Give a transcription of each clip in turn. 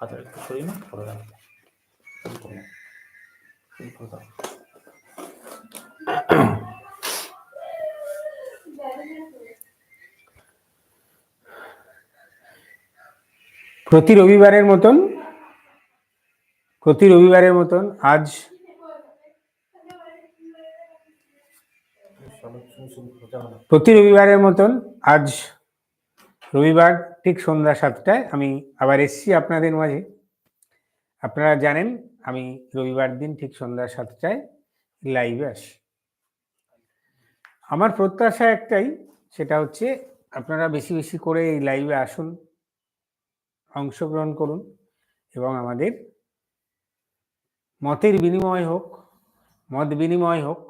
হাতের একটু সরিয়ে না করে নাও। শুরু করে দাও। প্রতি রবিবারের মতন প্রতি রবিবারের মতন আজ না প্রতি রবিবারের মতন আজ রবিবার ঠিক সন্ধ্যা সাতটায় আমি আবার এসছি আপনাদের মাঝে। আপনারা জানেন, আমি রবিবার দিন ঠিক সন্ধ্যা সাতটায় লাইভে আসি। আমার প্রত্যাশা একটাই, সেটা হচ্ছে আপনারা বেশি বেশি করে এই লাইভে আসুন, অংশগ্রহণ করুন এবং আমাদের মতের বিনিময় হোক, মত বিনিময় হোক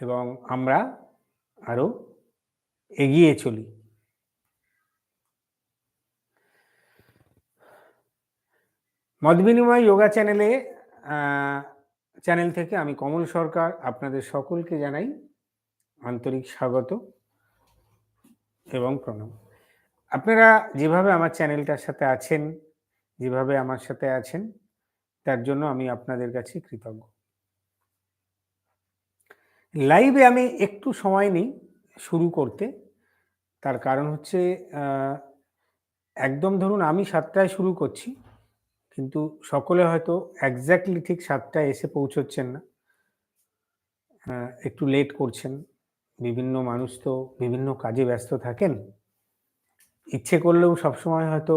এবং আমরা আরও এগিয়ে চলি। মত বিনিময় যোগা চ্যানেলে চ্যানেল থেকে আমি কমল সরকার আপনাদের সকলকে জানাই আন্তরিক স্বাগত এবং প্রণাম। আপনারা যেভাবে আমার চ্যানেলটার সাথে আছেন, যেভাবে আমার সাথে আছেন, তার জন্য আমি আপনাদের কাছে কৃতজ্ঞ। লাইভে আমি একটু সময় নিই। শুরু করতে। তার কারণ হচ্ছে একদম ধরুন আমি সাতটায় শুরু করছি, কিন্তু সকলে হয়তো একজ্যাক্টলি ঠিক সাতটায় এসে পৌঁছচ্ছেন না। একটু লেট করছেন। বিভিন্ন মানুষ তো বিভিন্ন কাজে ব্যস্ত থাকেন। ইচ্ছে করলেও সবসময় হয়তো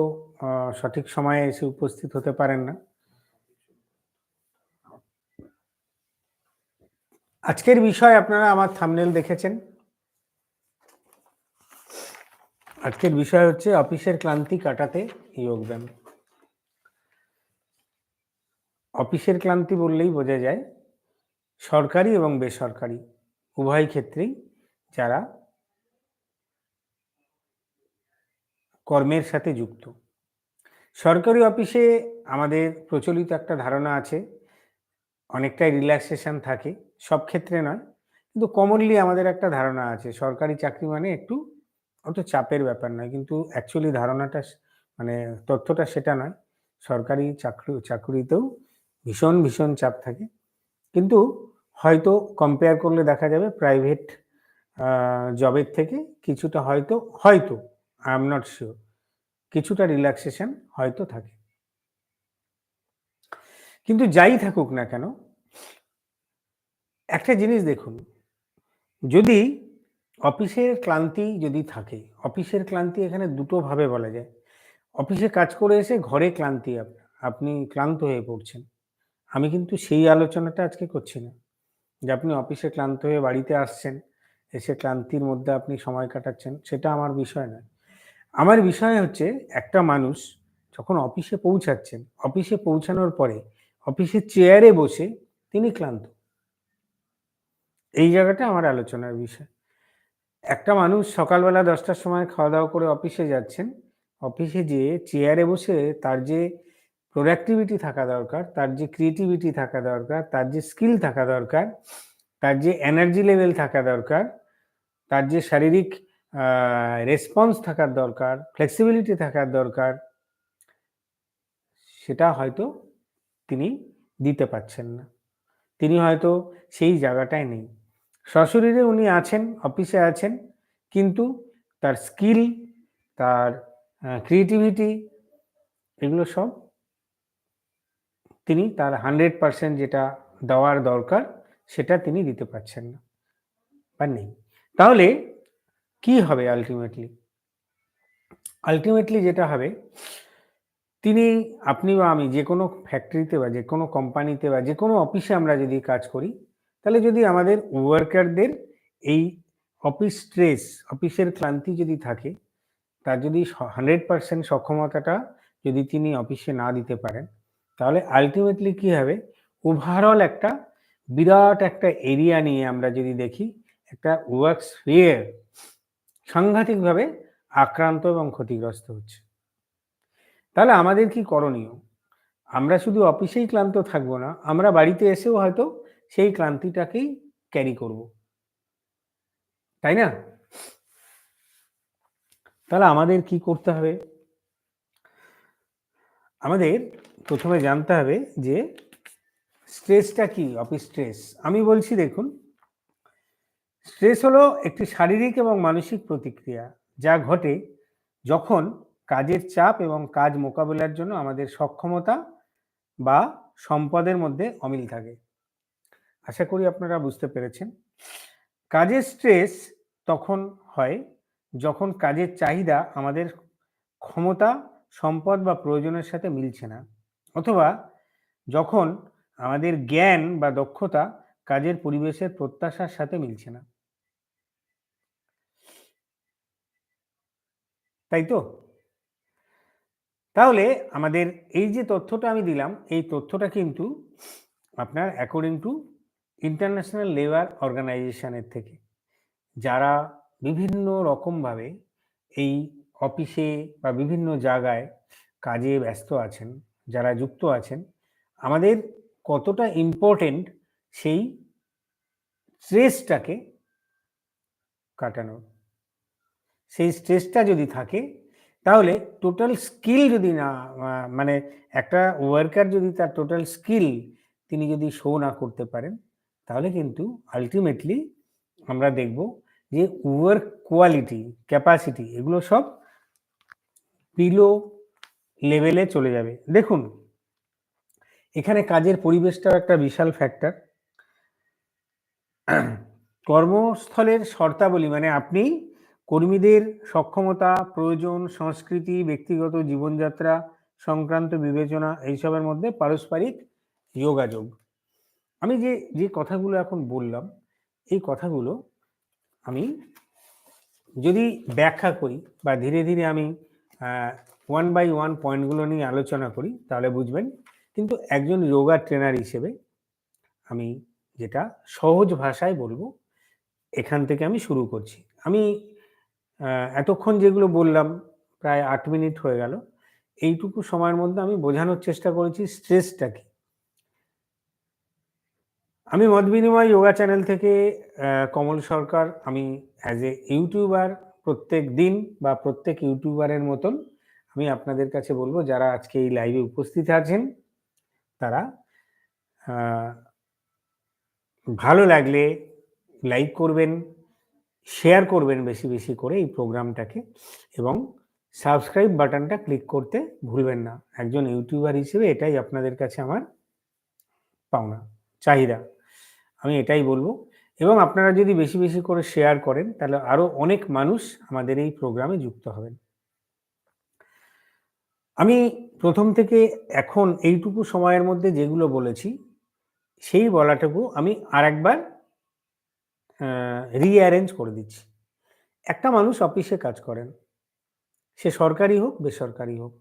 সঠিক সময়ে এসে উপস্থিত হতে পারেন না। আজকের বিষয় আপনারা আমার থামনেল দেখেছেন। আজকের বিষয় হচ্ছে অফিসের ক্লান্তি কাটাতে যোগব্যায়াম। অফিসের ক্লান্তি বললেই বোঝা যায়, সরকারি এবং বেসরকারি, উভয় ক্ষেত্রেই যারা কর্মের সাথে যুক্ত। সরকারি অফিসে আমাদের প্রচলিত একটা ধারণা আছে, অনেকটাই রিল্যাক্সেশন থাকে, সব ক্ষেত্রে নয়, কিন্তু কমনলি আমাদের একটা ধারণা আছে, সরকারি চাকরি মানে একটু অত চাপের ব্যাপার নয়। কিন্তু অ্যাকচুয়ালি ধারণাটা মানে তথ্যটা সেটা নয়। সরকারি চাকরি, চাকরিতেও ভীষণ ভীষণ চাপ থাকে। কিন্তু হয়তো কম্পেয়ার করলে দেখা যাবে প্রাইভেট জবের থেকে কিছুটা হয়তো হয়তো আই এম নট শিওর কিছুটা রিল্যাক্সেশন হয়তো থাকে। কিন্তু যাই থাকুক না কেন, একটা জিনিস দেখুন, যদি অফিসের ক্লান্তি যদি থাকে, অফিসের ক্লান্তি এখানে দুটো ভাবে বলা যায়। অফিসে কাজ করে এসে ঘরে ক্লান্তি আপনার আপনি ক্লান্ত হয়ে পড়ছেন। আমি কিন্তু সেই আলোচনাটা আজকে করছি না। যে আপনি অফিসে ক্লান্ত হয়ে বাড়িতে আসছেন, এসে ক্লান্তির মধ্যে আপনি সময় কাটাচ্ছেন, সেটা আমার বিষয় নয়। আমার বিষয় হচ্ছে একটা মানুষ যখন অফিসে পৌঁছাচ্ছেন, অফিসে পৌঁছানোর পরে অফিসের চেয়ারে বসে তিনি ক্লান্ত। এই জায়গাটা আমার আলোচনার বিষয়। একটা মানুষ সকালবেলা দশটার সময় খাওয়া দাওয়া করে অফিসে যাচ্ছেন। অফিসে যেয়ে চেয়ারে বসে তার যে প্রোডাক্টিভিটি থাকা দরকার, তার যে ক্রিয়েটিভিটি থাকা দরকার, তার যে স্কিল থাকা দরকার, তার যে এনার্জি লেভেল থাকা দরকার, তার যে শারীরিক রেসপন্স থাকার দরকার ফ্লেক্সিবিলিটি থাকার দরকার, সেটা হয়তো তিনি দিতে পারছেন না। তিনি হয়তো সেই জায়গাটায় নেই। সশরীরে উনি আছেন, অফিসে আছেন, কিন্তু তার স্কিল, তার ক্রিয়েটিভিটি এগুলো সব তিনি তার হান্ড্রেড পার্সেন্ট যেটা দেওয়ার দরকার, সেটা তিনি দিতে পারছেন না বা নেই। তাহলে কি হবে আলটিমেটলি আলটিমেটলি যেটা হবে, তিনি, আপনি বা আমি যে কোনো ফ্যাক্টরিতে বা যে কোনো কোম্পানিতে বা যে কোনো অফিসে আমরা যদি কাজ করি তাহলে যদি আমাদের ওয়ার্কারদের এই অফিস স্ট্রেস অফিসের ক্লান্তি যদি থাকে, তার যদি হান্ড্রেড পার্সেন্ট সক্ষমতাটা যদি তিনি অফিসে না দিতে পারেন, তাহলে আলটিমেটলি কি হবে? ওভারঅল একটা বিরাট একটা এরিয়া নিয়ে আমরা যদি দেখি, একটা ওয়ার্ক স্ফিয়ার সাংঘাতিকভাবে আক্রান্ত এবং ক্ষতিগ্রস্ত হচ্ছে। তাহলে আমাদের কি করণীয়? আমরা শুধু অফিসেই ক্লান্ত থাকব না, আমরা বাড়িতে এসেও হয়তো সেই ক্লান্তিটাকেই ক্যারি করব। তাই না? তাহলে আমাদের কি করতে হবে? আমাদের প্রথমে জানতে হবে যে স্ট্রেসটা কি, অফিস স্ট্রেস। আমি বলছি দেখুন, স্ট্রেস হলো একটি শারীরিক এবং মানসিক প্রতিক্রিয়া যা ঘটে যখন কাজের চাপ এবং কাজ মোকাবিলার জন্য আমাদের সক্ষমতা বা সম্পদের মধ্যে অমিল থাকে। আশা করি আপনারা বুঝতে পেরেছেন। কাজের স্ট্রেস তখন হয় যখন কাজের চাহিদা আমাদের ক্ষমতা, সম্পদ বা প্রয়োজনের সাথে মিলছে না। অথবা যখন আমাদের জ্ঞান বা দক্ষতা কাজের পরিবেশের প্রত্যাশার সাথে মিলছে না। তাই তো? তাহলে আমাদের এই যে তথ্যটা আমি দিলাম, এই তথ্যটা কিন্তু আপনার অ্যাকর্ডিং টু ইন্টারন্যাশনাল লেবার অর্গানাইজেশনের থেকে, যারা বিভিন্ন রকমভাবে এই অফিসে বা বিভিন্ন জায়গায় কাজে ব্যস্ত আছেন, যারা যুক্ত আছেন, আমাদের কতটা ইম্পর্টেন্ট সেই স্ট্রেসটাকে কাটানো। সেই স্ট্রেসটা যদি থাকে, তাহলে টোটাল স্কিল যদি না মানে একটা ওয়ার্কার যদি তার টোটাল স্কিল তিনি যদি শো না করতে পারেন তাহলে কিন্তু আলটিমেটলি আমরা দেখব যে ওয়ার্ক কোয়ালিটি ক্যাপাসিটি এগুলো সব বিলো লেভেলে চলে যাবে। দেখুন, এখানে কাজের পরিবেশটাও একটা বিশাল ফ্যাক্টর কর্মস্থলের শর্তাবলী মানে আপনি কর্মীদের সক্ষমতা, প্রয়োজন, সংস্কৃতি, ব্যক্তিগত জীবনযাত্রা সংক্রান্ত বিবেচনা, এইসবের মধ্যে পারস্পরিক যোগাযোগ। আমি যে যে কথাগুলো এখন বললাম, এই কথাগুলো আমি যদি ব্যাখ্যা করি বা ধীরে ধীরে আমি ওয়ান বাই ওয়ান পয়েন্টগুলো নিয়ে আলোচনা করি, তাহলে বুঝবেন কিন্তু একজন যোগা ট্রেনার হিসেবে আমি যেটা সহজ ভাষায় বলব, এখান থেকে আমি শুরু করছি। আমি এতক্ষণ যেগুলো বললাম, প্রায় আট মিনিট হয়ে গেল, এইটুকু সময়ের মধ্যে আমি বোঝানোর চেষ্টা করেছি স্ট্রেসটা কি। আমি মত বিনিময় যোগা চ্যানেল থেকে কমল সরকার, আমি অ্যাজ এ ইউটিউবার প্রত্যেক দিন বা প্রত্যেক ইউটিউবারের মতন আমি আপনাদের কাছে বলব, যারা আজকে এই লাইভে উপস্থিত আছেন, তারা ভালো লাগলে লাইক করবেন শেয়ার করবেন বেশি বেশি করে এই প্রোগ্রামটাকে এবং সাবস্ক্রাইব বাটনটা ক্লিক করতে ভুলবেন না। একজন ইউটিউবার হিসেবে এটাই আপনাদের কাছে আমার পাওনা, চাহিদা। আমি এটাই বলব। এবং আপনারা যদি বেশি বেশি করে শেয়ার করেন, তাহলে আরও অনেক মানুষ আমাদের এই প্রোগ্রামে যুক্ত হবেন। আমি প্রথম থেকে এখন এইটুকু সময়ের মধ্যে যেগুলো বলেছি, সেই বলাটুকু আমি আর একবার রিঅ্যারেঞ্জ করে দিচ্ছি। একটা মানুষ অফিসে কাজ করেন, সে সরকারি হোক, বেসরকারি হোক,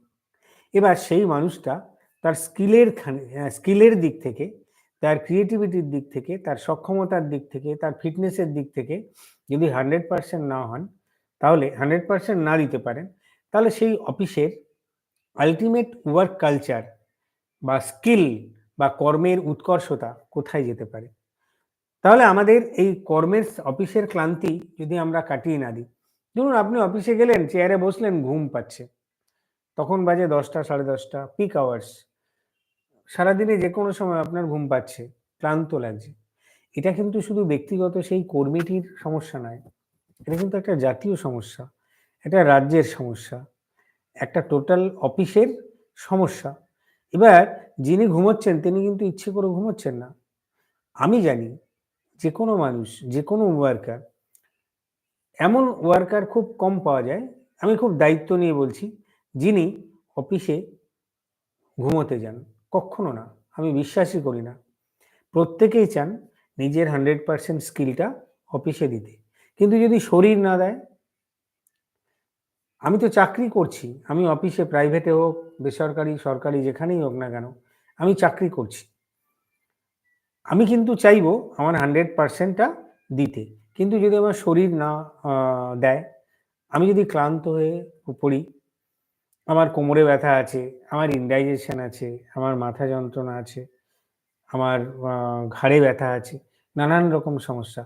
এবার সেই মানুষটা তার স্কিলের স্কিলের দিক থেকে তার ক্রিয়েটিভিটির দিক থেকে, তার সক্ষমতার দিক থেকে, তার ফিটনেসের দিক থেকে যদি হান্ড্রেড পার্সেন্ট না হন, তাহলে হান্ড্রেড পার্সেন্ট না দিতে পারেন। তাহলে সেই অফিসের আলটিমেট ওয়ার্ক কালচার বা স্কিল বা কর্মের উৎকর্ষতা কোথায় যেতে পারে? তাহলে আমাদের এই কর্মের অফিসের ক্লান্তি যদি আমরা কাটিয়ে না দিই, ধরুন আপনি অফিসে গেলেন, চেয়ারে বসলেন, ঘুম পাচ্ছে, তখন বাজে দশটা, সাড়ে দশটা পিক আওয়ার্স সারাদিনে যে কোনো সময় আপনার ঘুম পাচ্ছে, ক্লান্ত লাগছে। এটা কিন্তু শুধু ব্যক্তিগত সেই কর্মীটির সমস্যা নয়, এটা কিন্তু একটা জাতীয় সমস্যা, এটা রাজ্যের সমস্যা, একটা টোটাল অফিসের সমস্যা। এবার যিনি ঘুমোচ্ছেন, তিনি কিন্তু ইচ্ছে করে ঘুমোচ্ছেন না। আমি জানি যে কোনো মানুষ যে কোনো ওয়ার্কার এমন ওয়ার্কার খুব কম পাওয়া যায়, আমি খুব দায়িত্ব নিয়ে বলছি, যিনি অফিসে ঘুমোতে যান। কখনো না, আমি বিশ্বাসই করি না। প্রত্যেকেই চান নিজের হান্ড্রেড পার্সেন্ট স্কিলটা অফিসে দিতে। কিন্তু যদি শরীর না দেয়, আমি তো চাকরি করছি, আমি অফিসে প্রাইভেটে হোক, বেসরকারি, সরকারি, যেখানেই হোক না কেন, আমি চাকরি করছি। আমি কিন্তু চাইব আমার হান্ড্রেড পার্সেন্টটা দিতে। কিন্তু যদি আমার শরীর না দেয়, আমি যদি ক্লান্ত হয়ে পড়ি আমার কোমরে ব্যথা আছে, আমার ইনডাইজেশন আছে, আমার মাথা যন্ত্রণা আছে, আমার ঘাড়ে ব্যথা আছে, নানান রকম সমস্যা।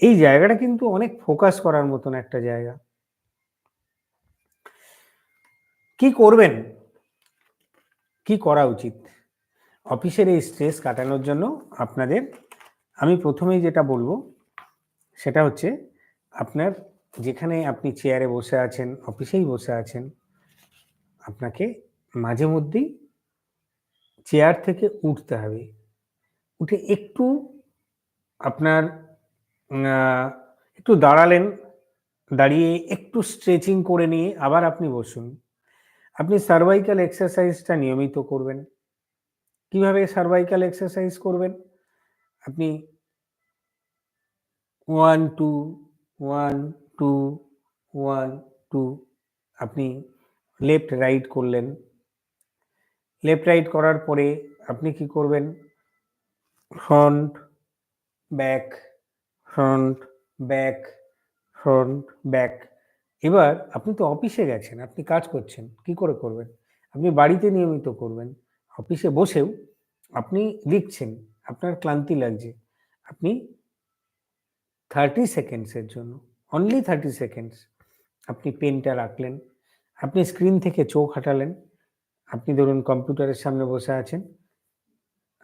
এই জায়গাটা কিন্তু অনেক ফোকাস করার মতন একটা জায়গা। কি করবেন? কি করা উচিত? অফিসের এই স্ট্রেস কাটানোর জন্য আপনাদের আমি প্রথমেই যেটা বলব, সেটা হচ্ছে আপনার যেখানে আপনি চেয়ারে বসে আছেন অফিসেই বসে আছেন আপনাকে মাঝে মধ্যেই চেয়ার থেকে উঠতে হবে। উঠে একটু আপনার একটু দাঁড়ালেন, দাঁড়িয়ে একটু স্ট্রেচিং করে নিয়ে আবার আপনি বসুন। আপনি সার্ভাইকাল এক্সারসাইজটা নিয়মিত করবেন। কীভাবে সার্ভাইকাল এক্সারসাইজ করবেন? আপনি one two one two one two আপনি লেফট রাইট করলেন। লেফট রাইট করার পরে আপনি কি করবেন? Front back front back front back এবার আপনি তো অফিসে গেছেন, আপনি কাজ করছেন, কি করে করবেন? আপনি বাড়িতে নিয়মিত করবেন, অফিসে বসেও আপনি লিখছেন, আপনার ক্লান্তি লাগছে। আপনি থার্টি সেকেন্ডসের জন্য অনলি থার্টি সেকেন্ডস আপনি পেনটা রাখলেন আপনি স্ক্রিন থেকে চোখ হাঁটালেন, আপনি ধরুন কম্পিউটারের সামনে বসে আছেন,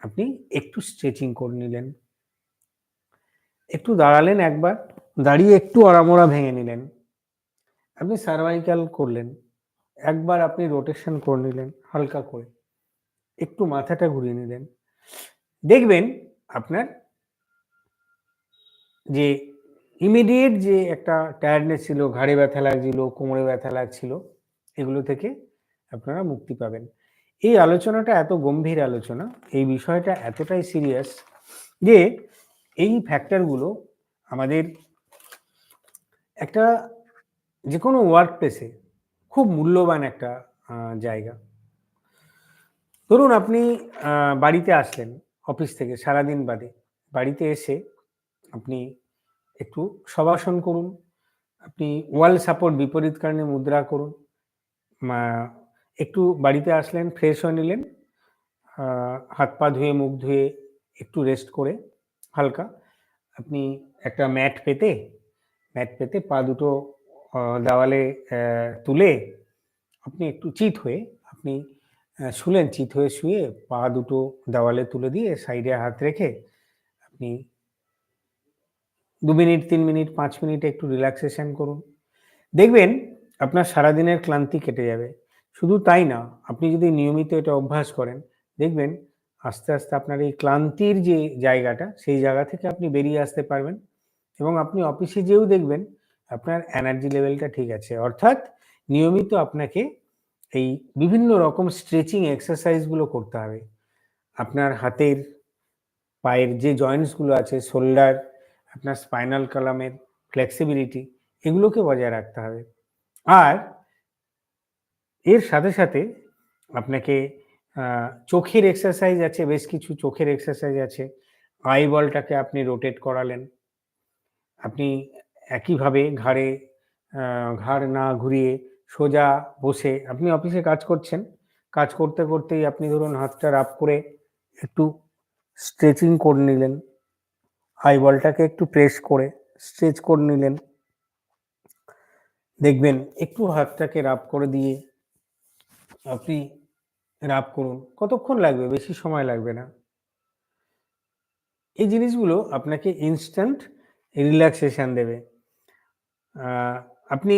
আপনি একটু স্ট্রেচিং করে নিলেন, একটু দাঁড়ালেন একবার, দাঁড়িয়ে একটু আড়ামোড়া ভেঙে নিলেন, আপনি সার্ভাইকাল করলেন, একবার আপনি রোটেশন করে নিলেন, হালকা করে, একটু মাথাটা ঘুরিয়ে নিলেন, দেখবেন আপনার যে ইমিডিয়েট যে একটা টায়ার্ডনেস ছিল, ঘাড়ে ব্যথা লাগছিল, কোমরে ব্যথা লাগছিল এগুলো থেকে আপনারা মুক্তি পাবেন। এই আলোচনাটা এত গম্ভীর আলোচনা, এই বিষয়টা এতটাই সিরিয়াস যে এই ফ্যাক্টরগুলো আমাদের একটা যে কোনো ওয়ার্ক প্লেসে খুব মূল্যবান একটা জায়গা। ধরুন আপনি বাড়িতে আসলেন অফিস থেকে সারাদিন বাদে। বাড়িতে এসে আপনি একটু শবাসন করুন, আপনি ওয়াল সাপোর্ট বিপরীত কারণে মুদ্রা করুন। একটু বাড়িতে আসলেন ফ্রেশ হয়ে নিলেন হাত পা ধুয়ে, মুখ ধুয়ে একটু রেস্ট করে, হালকা। আপনি একটা ম্যাট পেতে ম্যাট পেতে পা দুটো দেওয়ালে তুলে আপনি একটু চিত হয়ে, আপনি শুলেন, চিত হয়ে শুয়ে পা দুটো দেওয়ালে তুলে দিয়ে সাইডে হাত রেখে আপনি দু মিনিট, তিন মিনিট, পাঁচ মিনিট একটু রিল্যাক্সেশন করুন। দেখবেন আপনার সারাদিনের ক্লান্তি কেটে যাবে। শুধু তাই না, আপনি যদি নিয়মিত এটা অভ্যাস করেন, দেখবেন আস্তে আস্তে আপনার এই ক্লান্তির যে জায়গাটা, সেই জায়গা থেকে আপনি বেরিয়ে আসতে পারবেন এবং আপনি অফিসে যেও দেখবেন আপনার এনার্জি লেভেলটা ঠিক আছে। অর্থাৎ নিয়মিত আপনাকে এই বিভিন্ন রকম স্ট্রেচিং এক্সারসাইজগুলো করতে হবে। আপনার হাতের, পায়ের যে জয়েন্টসগুলো আছে শোল্ডার আপনার স্পাইনাল কলামের ফ্লেক্সিবিলিটি এগুলোকে বজায় রাখতে হবে। আর এর সাথে সাথে আপনাকে চোখের এক্সারসাইজ আছে, বেশ কিছু চোখের এক্সারসাইজ আছে। আই বলটাকে আপনি রোটেট করালেন। আপনি একইভাবে ঘাড়ে ঘাড় না ঘুরিয়ে সোজা বসে আপনি অফিসে কাজ করছেন। কাজ করতে করতেই আপনি ধরুন হাতটা রাপ করে একটু স্ট্রেচিং করে নিলেন। আই বলটাকে একটু প্রেস করে স্ট্রেচ করে নিলেন। দেখবেন একটু হাতটাকে রাব করে দিয়ে আপনি রাব করুন। কতক্ষণ লাগবে? বেশি সময় লাগবে না। এই জিনিসগুলো আপনাকে ইনস্ট্যান্ট রিল্যাক্সেশন দেবে। আপনি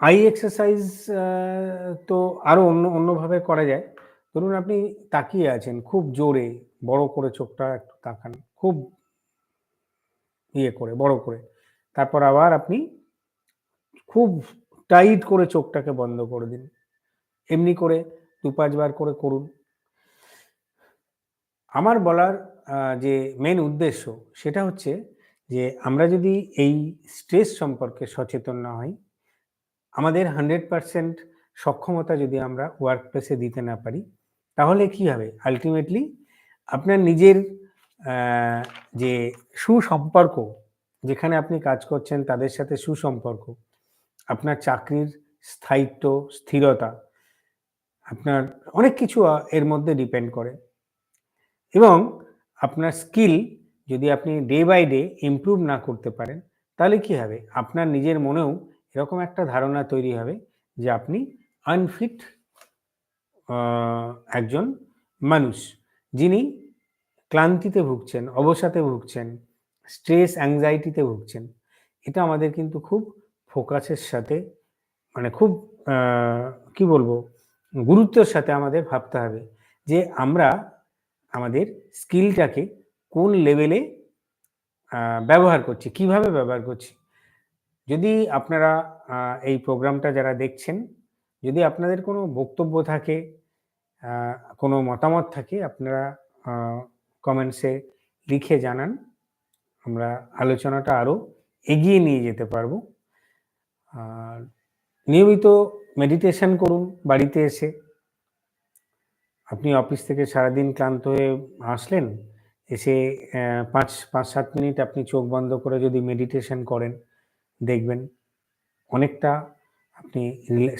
আই এক্সারসাইজ তো আরও অন্য, অন্যভাবে করা যায়। ধরুন আপনি তাকিয়ে আছেন, খুব জোরে বড় করে চোখটা একটু তাকান। খুব ইয়ে করে, বড় করে। তারপর আবার আপনি খুব টাইট করে চোখটাকে বন্ধ করে দিন। এমনি করে দু পাঁচবার করে করুন। আমার বলার যে মেন উদ্দেশ্য সেটা হচ্ছে যে আমরা যদি এই স্ট্রেস সম্পর্কে সচেতন না হই, আমাদের হান্ড্রেড পার্সেন্ট সক্ষমতা যদি আমরা ওয়ার্ক প্লেসে দিতে না পারি, তাহলে কি হবে? আলটিমেটলি আপনার নিজের যে সুসম্পর্ক, যেখানে আপনি কাজ করছেন তাদের সাথে সুসম্পর্ক, আপনার চাকরির স্থায়িত্ব, স্থিরতা, আপনার অনেক কিছু এর মধ্যে ডিপেন্ড করে। এবং আপনার স্কিল যদি আপনি ডে বাই ডে ইমপ্রুভ না করতে পারেন, তাহলে কি হবে? আপনার নিজের মনেও এরকম একটা ধারণা তৈরি হবে যে আপনি আনফিট একজন মানুষ, যিনি ক্লান্তিতে ভুগছেন অবসাতে ভুগছেন স্ট্রেস অ্যাংজাইটিতে ভুগছেন, এটা আমাদের কিন্তু খুব ফোকাসের সাথে মানে খুব কি বলব, গুরুত্বের সাথে আমাদের ভাবতে হবে যে আমরা আমাদের স্কিলটাকে কোন লেভেলে ব্যবহার করছি, কীভাবে ব্যবহার করছি। যদি আপনারা এই প্রোগ্রামটা যারা দেখছেন, যদি আপনাদের কোনো বক্তব্য থাকে কোনো মতামত থাকে, আপনারা কমেন্টসে লিখে জানান। আমরা আলোচনাটা আরও এগিয়ে নিয়ে যেতে পারব। আর নিয়মিত মেডিটেশন করুন বাড়িতে এসে। আপনি অফিস থেকে সারাদিন ক্লান্ত হয়ে আসলেন, এসে পাঁচ পাঁচ, সাত মিনিট আপনি চোখ বন্ধ করে যদি মেডিটেশন করেন, দেখবেন অনেকটা আপনি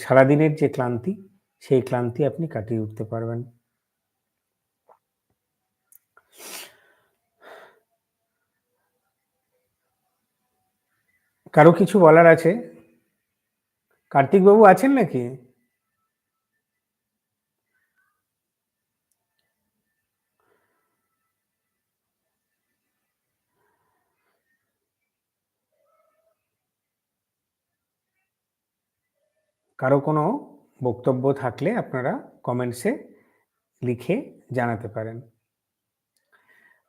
সারাদিনের যে ক্লান্তি, সেই ক্লান্তি আপনি কাটিয়ে উঠতে পারবেন। কারও কিছু বলার আছে? কার্তিক বাবু আছেন নাকি? কারও কোনো বক্তব্য থাকলে আপনারা কমেন্টসে লিখে জানাতে পারেন।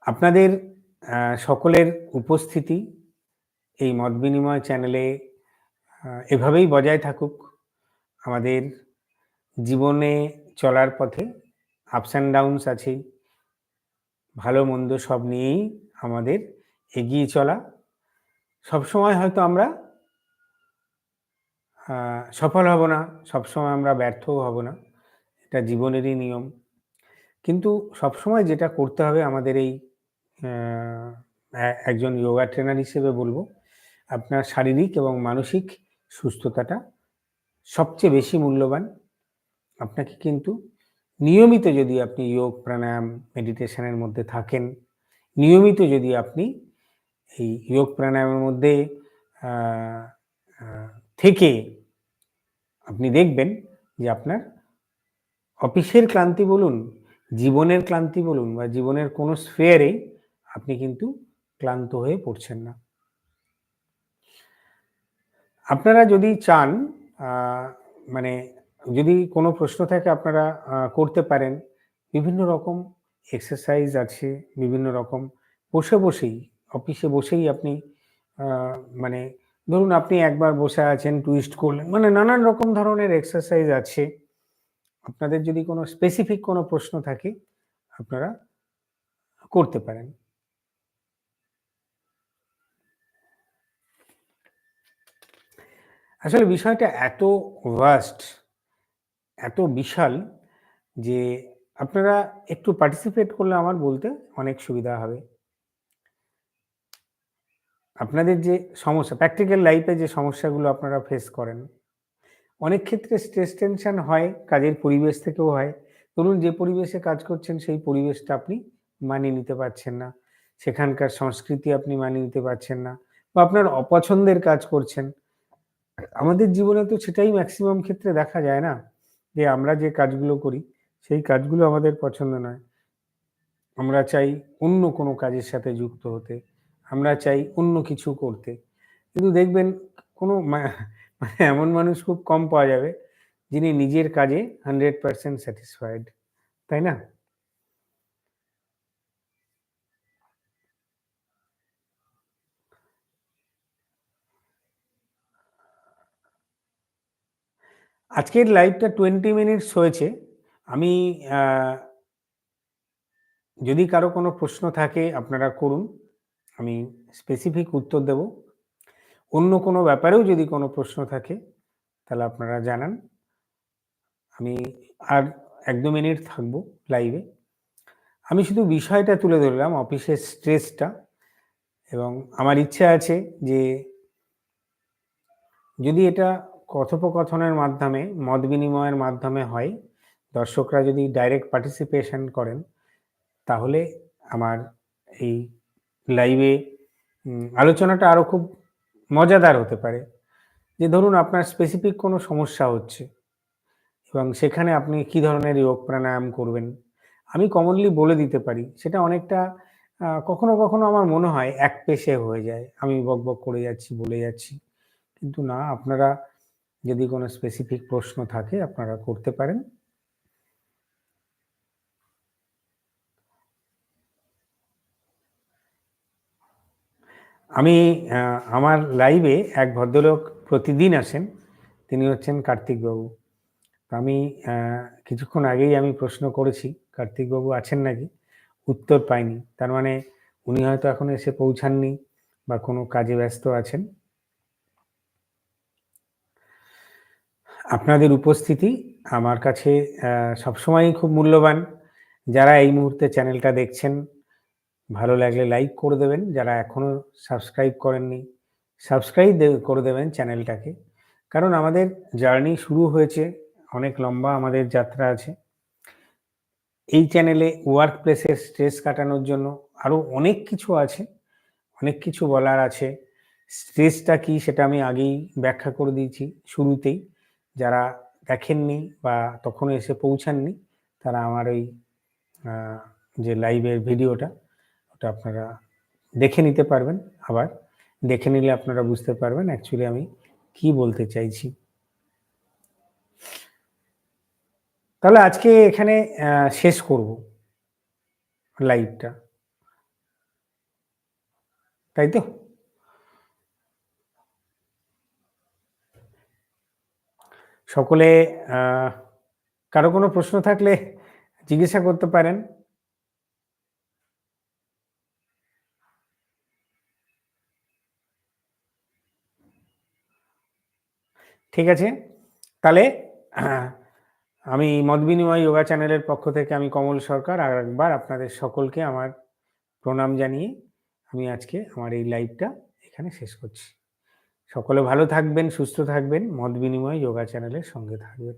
আপনাদের সকলের উপস্থিতি এই মত বিনিময় চ্যানেলে এভাবেই বজায় থাকুক আমাদের জীবনে চলার পথে আপস অ্যান্ড ডাউনস আছেই ভালো মন্দ সব নিয়েই আমাদের এগিয়ে চলা। সবসময় হয়তো আমরা সফল হব না, সবসময় আমরা ব্যর্থও হব না, এটা জীবনেরই নিয়ম। কিন্তু সবসময় যেটা করতে হবে আমাদের এই একজন যোগা ট্রেনার হিসেবে বলব আপনার শারীরিক এবং মানসিক সুস্থতাটা সবচেয়ে বেশি মূল্যবান। আপনাকে কিন্তু নিয়মিত যদি আপনি যোগ, প্রাণায়াম মেডিটেশনের মধ্যে থাকেন, নিয়মিত যদি আপনি এই যোগ, প্রাণায়ামের মধ্যে থেকে আপনি দেখবেন যে আপনার অফিসের ক্লান্তি বলুন, জীবনের ক্লান্তি বলুন বা জীবনের কোনো স্ফেয়ারে আপনি কিন্তু ক্লান্ত হয়ে পড়ছেন না। আপনারা যদি চান মানে যদি কোনো প্রশ্ন থাকে আপনারা করতে পারেন। বিভিন্ন রকম এক্সারসাইজ আছে, বিভিন্ন রকম। বসে বসেই, অফিসে বসেই আপনি মানে ধরুন আপনি একবার বসে আছেন টুইস্ট করলেন মানে নানান রকম ধরনের এক্সারসাইজ আছে। আপনাদের যদি কোনো স্পেসিফিক কোনো প্রশ্ন থাকে, আপনারা করতে পারেন। আসলে বিষয়টা এত ভাস্ট এত বিশাল যে আপনারা একটু পার্টিসিপেট করলে আমার বলতে অনেক সুবিধা হবে। আপনাদের যে সমস্যা প্র্যাকটিক্যাল লাইফে যে সমস্যাগুলো আপনারা ফেস করেন, অনেক ক্ষেত্রে স্ট্রেস টেনশন হয়, কাজের পরিবেশ থেকেও হয়। ধরুন যে পরিবেশে কাজ করছেন, সেই পরিবেশটা আপনি মানিয়ে নিতে পারছেন না। সেখানকার সংস্কৃতি আপনি মানিয়ে নিতে পারছেন না। বা আপনার অপছন্দের কাজ করছেন আমাদের জীবনে তো সেটাই ম্যাক্সিমাম ক্ষেত্রে দেখা যায় না যে আমরা যে কাজগুলো করি, সেই কাজগুলো আমাদের পছন্দ নয়। আমরা চাই অন্য কোনো কাজের সাথে যুক্ত হতে, আমরা চাই অন্য কিছু করতে। কিন্তু দেখবেন কোনো মানে এমন মানুষ খুব কম পাওয়া যাবে, যিনি নিজের কাজে হান্ড্রেড পার্সেন্ট স্যাটিসফাইড তাই না? আজকের লাইভটা টোয়েন্টি মিনিটস হয়েছে। আমি যদি কারও কোনো প্রশ্ন থাকে, আপনারা করুন। আমি স্পেসিফিক উত্তর দেব। অন্য কোনো ব্যাপারেও যদি কোনো প্রশ্ন থাকে, তাহলে আপনারা জানান। আমি আর এক দু মিনিট থাকব লাইভে। আমি শুধু বিষয়টা তুলে ধরলাম, অফিসের স্ট্রেসটা। এবং আমার ইচ্ছা আছে যে, যদি এটা কথোপকথনের মাধ্যমে, মত বিনিময়ের মাধ্যমে হয়। দর্শকরা যদি ডাইরেক্ট পার্টিসিপেশন করেন, তাহলে আমার এই লাইভে আলোচনাটা আরও খুব মজাদার হতে পারে। যে ধরুন আপনার স্পেসিফিক কোনো সমস্যা হচ্ছে, এবং সেখানে আপনি কি ধরনের যোগ প্রাণায়াম করবেন, আমি কমনলি বলে দিতে পারি, সেটা অনেকটা কখনো কখনো আমার মনে হয় এক পেশে হয়ে যায়। আমি বক বক করে যাচ্ছি, বলে যাচ্ছি। কিন্তু না, আপনারা যদি কোনো স্পেসিফিক প্রশ্ন থাকে, আপনারা করতে পারেন। আমি আমার লাইভে এক ভদ্রলোক প্রতিদিন আসেন। তিনি হচ্ছেন কার্তিকবাবু। আমি কিছুক্ষণ আগেই আমি প্রশ্ন করেছি, কার্তিকবাবু আছেন নাকি? উত্তর পাইনি। তার মানে উনি হয়তো এখন এসে পৌঁছাননি বা কোনো কাজে ব্যস্ত আছেন। আপনাদের উপস্থিতি আমার কাছে সবসময়ই খুব মূল্যবান। যারা এই মুহূর্তে চ্যানেলটা দেখছেন, ভালো লাগলে লাইক করে দেবেন। যারা এখনও সাবস্ক্রাইব করেননি, সাবস্ক্রাইব করে দেবেন চ্যানেলটাকে। কারণ আমাদের জার্নি শুরু হয়েছে, অনেক লম্বা আমাদের যাত্রা আছে। এই চ্যানেলে ওয়ার্ক প্লেসের স্ট্রেস কাটানোর জন্য আরও অনেক কিছু আছে, অনেক কিছু বলার আছে। স্ট্রেসটা কি সেটা আমি আগেই ব্যাখ্যা করে দিয়েছি শুরুতেই। যারা দেখেননি বা তখনও এসে পৌঁছাননি, তারা আমার ওই যে লাইভের ভিডিওটা, ওটা আপনারা দেখে নিতে পারবেন আবার। দেখে নিলে আপনারা বুঝতে পারবেন অ্যাকচুয়ালি আমি কি বলতে চাইছি। তাহলে আজকে এখানে শেষ করব লাইভটা। তাই তো? সকলে কারও কোনো প্রশ্ন থাকলে জিজ্ঞাসা করতে পারেন। ঠিক আছে? তাহলে আমি মত বিনিময় যোগা চ্যানেলের পক্ষ থেকে আমি কমল সরকার আর একবার আপনাদের সকলকে আমার প্রণাম জানিয়ে আমি আজকে আমার এই লাইভটা এখানে শেষ করছি। সকলে ভালো থাকবেন সুস্থ থাকবেন। মত বিনিময় যোগা চ্যানেলের সঙ্গে থাকবেন।